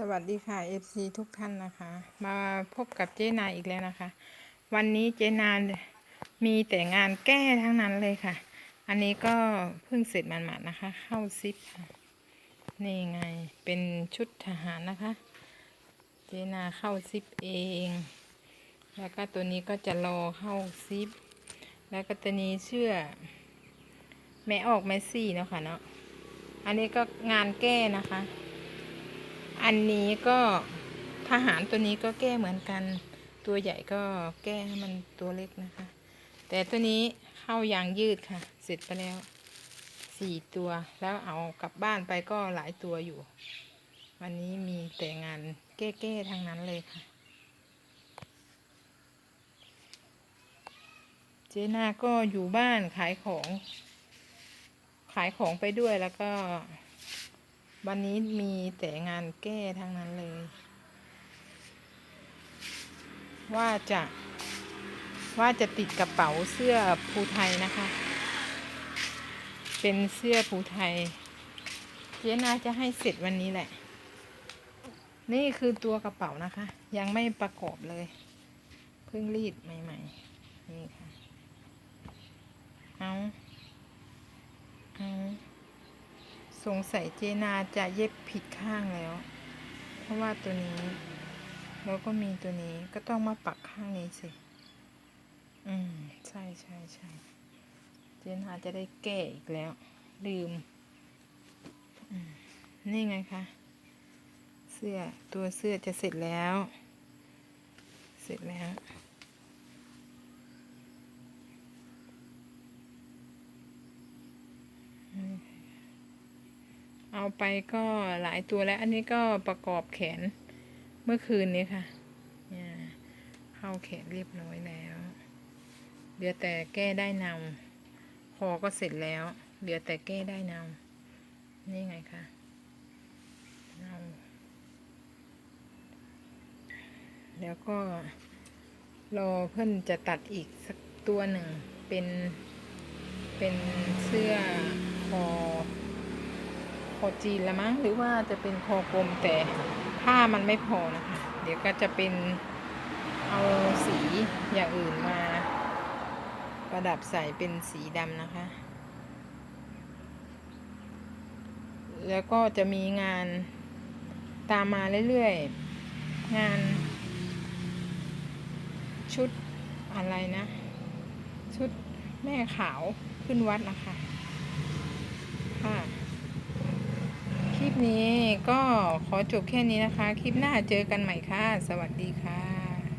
สวัสดีค่ะ FC ทุกท่านนะคะ มาพบกับเจ๊นาอีกแล้วนะคะ วันนี้เจ๊นามีแต่งานแก้ทั้งนั้นเลยค่ะ อันนี้ก็เพิ่งเสร็จมันๆนะคะ เข้าซิปค่ะนี่ไงเป็นชุดทหารนะคะ เจนาเข้าซิปเอง แล้วก็ตัวนี้ก็จะรอเข้าซิป แล้วก็ตัวนี้เชื่อ แม่ออกแมสซี่เนาะค่ะเนาะอันนี้ก็งานแก้นะคะ อันนี้ก็ทหารตัวนี้ก็แก้เหมือนกัน ตัวใหญ่ก็แก้ให้มันตัวเล็กนะคะ แต่ตัวนี้เข้ายางยืดค่ะ เสร็จไปแล้วสี่ตัวแล้วเอากลับบ้านไปก็หลายตัวอยู่ วันนี้มีแต่งานแก้ๆทั้งนั้นเลยค่ะ เจนาก็อยู่บ้านขายของ ขายของไปด้วยแล้วก็ วันนี้มีแต่งานแก้ทั้งนั้นเลย ว่าจะว่าจะติดกระเป๋าเสื้อภูไทยนะคะ เป็นเสื้อภูไทย เจ๊นาจะให้เสร็จวันนี้แหละ นี่คือตัวกระเป๋านะคะ ยังไม่ประกอบเลย เพิ่งรีดใหม่ๆ นี่ค่ะ เอา เอา สงสัยเจนาจะเย็บผิดข้างแล้ว เพราะว่าตัวนี้ แล้วก็มีตัวนี้ก็ต้องมาปักข้างนี้สิ อืม ใช่ใช่ใช่เจนาจะได้แก้อีกแล้ว ลืมอืมนี่ไงคะ เสื้อตัวเสื้อจะเสร็จแล้ว เสร็จแล้ว เอาไปก็หลายตัวแล้วอันนี้ก็ประกอบแขนเมื่อคืนนี้ค่ะเนี่ยเข้าแขนเรียบร้อยแล้ว เหลือแต่แก้ได้นำคอก็เสร็จแล้ว เหลือแต่แก้ได้นำนี่ไงคะเอาแล้วก็รอเพื่อนจะตัดอีกสักตัวหนึ่งเป็นเป็นเสื้อคอ คอจีนละมั้งหรือว่าจะเป็นคอกลมแต่ผ้ามันไม่พอนะคะ เดี๋ยวก็จะเป็นเอาสีอย่างอื่นมา ประดับใส่เป็นสีดำนะคะ แล้วก็จะมีงานตามมาเรื่อยๆ งาน ชุดอะไรนะ ชุดแม่ขาวขึ้นวัดนะคะค่ะ นี้ก็ขอจบแค่นี้นะคะ คลิปหน้าเจอกันใหม่ค่ะ สวัสดีค่ะ